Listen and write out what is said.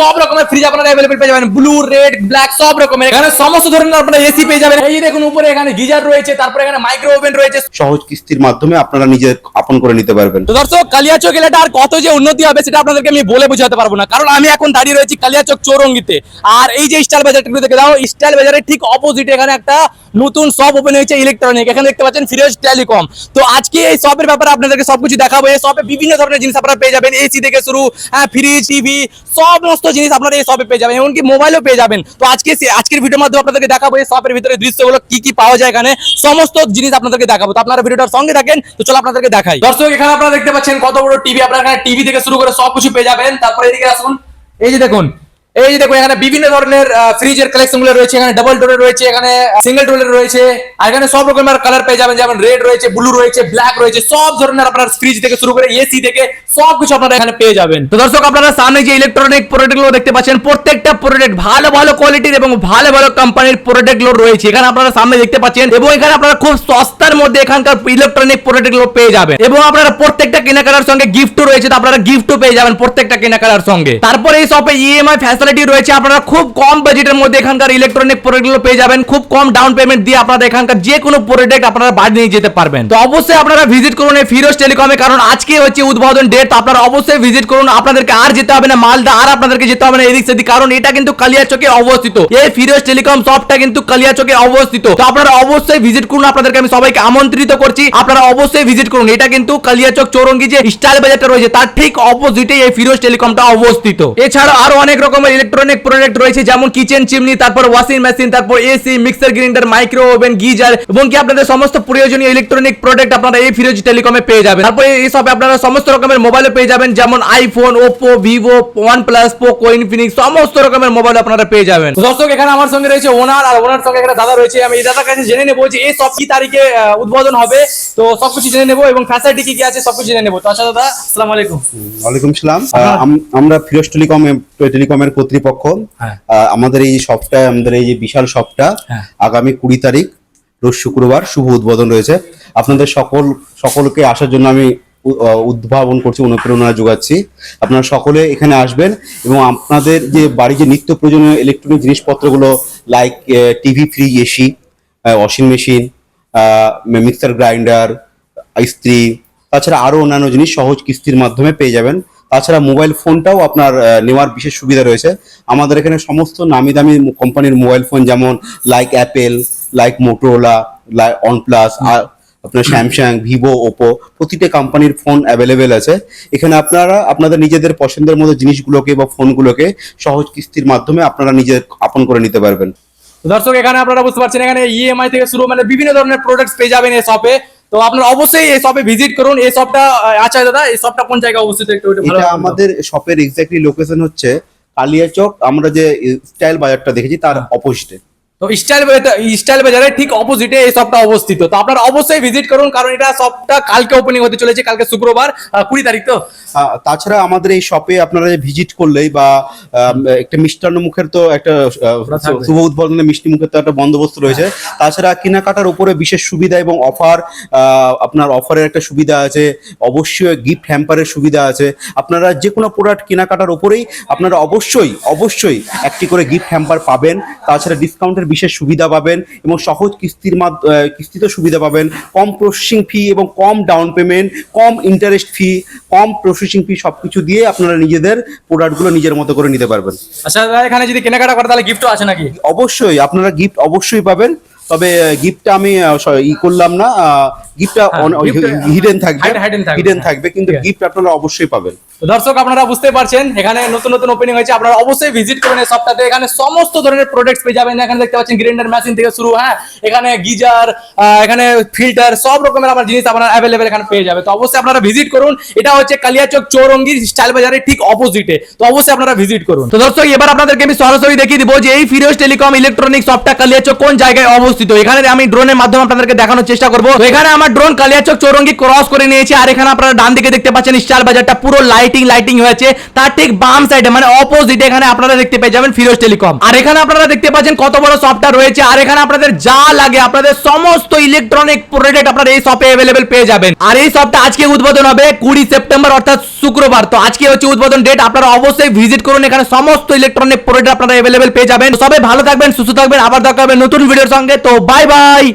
সব রকমের ফ্রিজ আপনারা অ্যাভেলেবল পেয়ে যাবেন। ব্লু রেড ব্ল্যাক সব রকমের। এখানে সমস্ত ধরনের আপনারা এসি পেয়ে যাবেন। এই দেখুন উপরে এখানে গিজার রয়েছে তারপরে এখানে মাইক্রো ওভেন রয়েছে। সহজ কিস্তির মাধ্যমে আপনারা নিজে আপন করে নিতে পারবেন। তো দর্শক কালিয়াচক এলাকা আর কত যে উন্নতি হবে সেটা আপনাদেরকে আমি বলে বোঝাতে পারব না। কারণ আমি এখন দাঁড়িয়ে রয়েছি কালিয়াচক চৌরঙ্গিতে। আর এই যে স্টাইল বাজারটা দেখে দাও। স্টাইল বাজারের ঠিক অপোজিটে এখানে একটা নতুন শপ ওপেন হয়েছে ইলেকট্রনিক এখানে দেখতে পাচ্ছেন ফিরোজ টেলিকম তো আজকে এই শপের ব্যাপারে আপনাদেরকে সবকিছু দেখাবো। এই শপে বিভিন্ন ধরনের জিনিস আপনারা পেয়ে যাবেন। এসি থেকে শুরু হ্যাঁ ফ্রিজ টিভি সমস্ত জিনিস আপনারা এই শপে পেয়ে যাবেন। এমনকি মোবাইলও পেয়ে যাবেন। তো আজকে আজকের ভিডিওর মাধ্যমে আপনাদেরকে দেখাবো এই শপের ভিতরে দৃশ্যগুলো কি কি পাওয়া যায় এখানে। সমস্ত জিনিস আপনাদেরকে দেখাবো। তো আপনারা ভিডিওটার সঙ্গে থাকেন। তো চলো আপনাদেরকে দেখাই। দর্শক, এখানে আপনারা দেখতে পাচ্ছেন কত বড় টিভি আপনারা এখানে টিভি থেকে শুরু করে সবকিছু পেয়ে যাবেন। তারপরে এদিকে আসুন। এই যে দেখুন এই যে দেখুন এখানে বিভিন্ন ধরনের ফ্রিজের কালেকশনগুলো রয়েছে, এখানে ডাবল ডোরের রয়েছে, এখানে সিঙ্গেল ডোরের রয়েছে, আর এখানে সব রকমের কালার পেয়ে যাবেন, যেমন রেড রয়েছে ব্লু রয়েছে ব্ল্যাক রয়েছে, সব ধরনের আপনার ফ্রিজ থেকে শুরু করে এসি থেকে সব কিছু আপনারা এখানে পেয়ে যাবেন। তো দর্শক, আপনারা সামনে যে ইলেকট্রনিক প্রোডাক্টগুলো দেখতে পাচ্ছেন, প্রত্যেকটা প্রোডাক্ট ভালো ভালো কোয়ালিটির এবং ভালো ভালো কোম্পানির প্রোডাক্টগুলো রয়েছে। এখানে আপনারা সামনে দেখতে পাচ্ছেন, এবং এখানে আপনারা খুব সস্তার মধ্যে এখানকার ইলেকট্রনিক প্রোডাক্টগুলো পেয়ে যাবেন। এবং আপনারা প্রত্যেকটা কেনাকাটার সঙ্গে গিফটও রয়েছে, তো আপনারা গিফটও পেয়ে যাবেন প্রত্যেকটা কেনাকাটার সঙ্গে। তারপরে এই শপে ইএমআই ফ্যাসিলিটি রয়েছে, আপনারা খুব কম বাজেটের মধ্যে এখানকার ইলেকট্রনিক প্রোডাক্টগুলো পেয়ে যাবেন, খুব কম ডাউন পেমেন্ট দিয়ে আপনারা এখানকার যে কোনো প্রোডাক্ট আপনারা বাড়ি নিয়ে যেতে পারবেন। তো অবশ্যই আপনারা ভিজিট করুন এই ফিরোজ টেলিকমে কারণ আজকে হচ্ছে উদ্বোধন ডেট তো আপনারা অবশ্যই ভিজিট করুন, আপনাদেরকে আর যেতে হবে না, মালদা আর আপনাদেরকে যেতে হবে না, এদিক সেদিক, কারণ এটা কিন্তু কালিয়া কালিয়াচকে অবস্থিত। এই ফিরোজ টেলিকম শপটা কিন্তু কালিয়াচকে অবস্থিত। তো আপনারা অবশ্যই ভিজিট করুন, আপনাদেরকে আমি সবাইকে আমন্ত্রিত করছি, আপনারা অবশ্যই ভিজিট করুন। এটা কিন্তু কালিয়াচক চৌরঙ্গি যে স্টাইল বাজারটা রয়েছে, তার ঠিক অপোজিটে এই ফিরোজ টেলিকমটা অবস্থিত। এছাড়া আরও অনেক রকমের ইলেকট্রনিক প্রোডাক্ট রয়েছে যেমন কিচেন চিমনি তারপর ওয়াশিং মেশিন তারপর AC mixer grinder micro oven geyser এবং কি আপনাদের সমস্ত প্রয়োজনীয় ইলেকট্রনিক প্রোডাক্ট আপনারা এই ফিরোজ টেলিকমে পেয়ে যাবেন। তারপরে এই সব আপনারা সমস্ত রকমের মোবাইলে পেয়ে যাবেন যেমন iPhone Oppo Vivo OnePlus Poco Infinix সমস্ত রকমের মোবাইল আপনারা পেয়ে যাবেন। দর্শক এখানে আমার সঙ্গে রয়েছে ওনার আর ওনার সঙ্গে এখানে দাদা রয়েছে। আমি এই দাদার কাছে জেনে নেব যে এই সব কি তারিখে উদ্বোধন হবে। তো সবকিছু জেনে নেব এবং ফ্যাসিলিটি কি কি আছে সবকিছু জেনে নেব। তো আচ্ছা দাদা আসসালামু আলাইকুম। ওয়ালাইকুম সালাম। আমরা ফিরোজ টেলিকম টেলিকমের কর্তৃপক্ষ হ্যাঁ। আমাদের এই শপটা আমাদের এই যে বিশাল শপটা হ্যাঁ। আগামী কুড়ি তারিখ রোজ শুক্রবার শুভ উদ্বোধন রয়েছে আপনাদের সকল সকলকে আসার জন্য আমি উদ্ভাবন করছি অনুপ্রেরণা যোগাচ্ছি আপনারা সকলে এখানে আসবেন এবং আপনাদের যে বাড়ি যে নিত্য প্রয়োজনীয় ইলেকট্রনিক জিনিসপত্রগুলো like TV fridge AC washing machine mixer grinder ইস্ত্রি তাছাড়া আরও অন্যান্য জিনিস সহজ কিস্তির মাধ্যমে পেয়ে যাবেন তাছাড়া মোবাইল ফোনটাও আপনার নেওয়ার বিশেষ সুবিধা রয়েছে। আমাদের এখানে সমস্ত নামি দামি কোম্পানির মোবাইল ফোন যেমন like Apple like Motorola like OnePlus আর আপনার স্যামসাং ভিভো ওপো প্রতিটা কোম্পানির ফোন অ্যাভেলেবেল আছে। এখানে আপনারা আপনাদের নিজেদের পছন্দের মতো জিনিসগুলোকে বা ফোনগুলোকে সহজ কিস্তির মাধ্যমে আপনারা নিজের আপন করে নিতে পারবেন। দর্শক এখানে আপনারা বুঝতে পারছেন এখানে ইএমআই থেকে শুরু মানে বিভিন্ন ধরনের প্রোডাক্টস পেয়ে যাবেন এই শপে তো আপনারা অবশ্যই এই শপে ভিজিট করুন। এই শপটা আচ্ছা দাদা এই শপটা কোন জায়গায় অবস্থিত? একটু এটা আমাদের শপের এক্স্যাক্টলি লোকেশন হচ্ছে কালিয়াচক। আমরা যে স্টাইল বাজারটা দেখেছি তার অপোজিটে তো স্টাইল স্টাইল বাজারে ঠিক অপোজিটে এই শপটা অবস্থিত। তো আপনারা অবশ্যই ভিজিট করুন কারণ এটা শপটা কালকে ওপেনিং হতে চলেছে কালকে শুক্রবার কুড়ি তারিখ তো? তাছাড়া আমাদের এই শপে আপনারা ভিজিট করলেই বা একটা মিষ্টান্ন মুখের তো একটা শুভ উদ্বোধনে মিষ্টি মুখের তো একটা বন্দোবস্ত রয়েছে। তাছাড়া কেনাকাটার উপরে বিশেষ সুবিধা এবং অফার আপনার অফারের একটা সুবিধা আছে। অবশ্যই গিফট হ্যাম্পারের সুবিধা আছে। আপনারা যে কোনো প্রোডাক্ট কেনাকাটার উপরেই আপনারা অবশ্যই অবশ্যই একটি করে গিফট হ্যাম্পার পাবেন। তাছাড়া ডিসকাউন্টের বিশেষ সুবিধা পাবেন এবং সহজ কিস্তির কিস্তিতে সুবিধা পাবেন। কম প্রসেসিং ফি এবং কম ডাউন পেমেন্ট কম ইন্টারেস্ট ফি কম প্রসেসিং ফি সব কিছু দিয়ে আপনারা নিজেদের প্রোডাক্টগুলো নিজের মতো করে নিতে পারবেন। আচ্ছা এখানে যদি কেনাকাটা করে তাহলে গিফটও আছে নাকি? অবশ্যই আপনারা গিফট অবশ্যই পাবেন। তবে গিফটটা আমি ই করলাম না গিফটটা হ্যাঁ, হিডেন থাকবে hidden থাকবে, হিডেন হ্যাঁ। থাকবে কিন্তু গিফট আপনারা অবশ্যই পাবেন। তো দর্শক আপনারা বুঝতে পারছেন এখানে নতুন নতুন ওপেনিং হয়েছে আপনারা অবশ্যই ভিজিট করবেন সপ্তাহে এখানে সমস্ত ধরনের প্রোডাক্টস পেয়ে যাবেন। এখানে দেখতে পাচ্ছেন গ্রাইন্ডার মেশিন থেকে শুরু হ্যাঁ। এখানে গিজার এখানে ফিল্টার সব রকমের আমার জিনিস আপনারা অ্যাভেলেবেল এখানে পেয়ে যাবে তো অবশ্যই আপনারা ভিজিট করুন। এটা হচ্ছে কালিয়াচক চৌরঙ্গির স্টাইল বাজারের ঠিক অপোজিটে তো অবশ্যই আপনারা ভিজিট করুন। তো দর্শক এবার আপনাদেরকে আমি সরাসরি দেখিয়ে দিব যে এই ফিরোজ টেলিকম ইলেকট্রনিক শপটা কালিয়াচক কোন জায়গায় অবস্থিত? অবস্থিত। এখানে আমি ড্রোনের মাধ্যমে আপনাদেরকে দেখানোর চেষ্টা করব। এখানে আমার ড্রোন কালিয়াচক চৌরঙ্গি ক্রস করে নিয়েছে। আর এখানে আপনারা ডান দিকে দেখতে পাচ্ছেন স্টার বাজারটা পুরো লাইটিং লাইটিং হয়েছে। তার ঠিক বাম সাইডে মানে অপোজিটে এখানে আপনারা দেখতে পেয়ে যাবেন ফিরোজ টেলিকম আর এখানে আপনারা দেখতে পাচ্ছেন কত বড় শপটা রয়েছে। আর এখানে আপনাদের যা লাগে, আপনাদের সমস্ত ইলেকট্রনিক প্রোডাক্ট আপনারা এই শপে অ্যাভেলেবেল পেয়ে যাবেন। আর এই শপটা আজকে উদ্বোধন হবে কুড়ি সেপ্টেম্বর, অর্থাৎ শুক্রবার। তো আজকে হচ্ছে উদ্বোধন ডেট আপনারা অবশ্যই ভিজিট করুন। এখানে সমস্ত ইলেকট্রনিক প্রোডাক্ট আপনারা অ্যাভেলেবেল পেয়ে যাবেন। সবাই ভালো থাকবেন, সুস্থ থাকবেন। আবার দেখা হবে নতুন ভিডিওর সঙ্গে। তো বাই বাই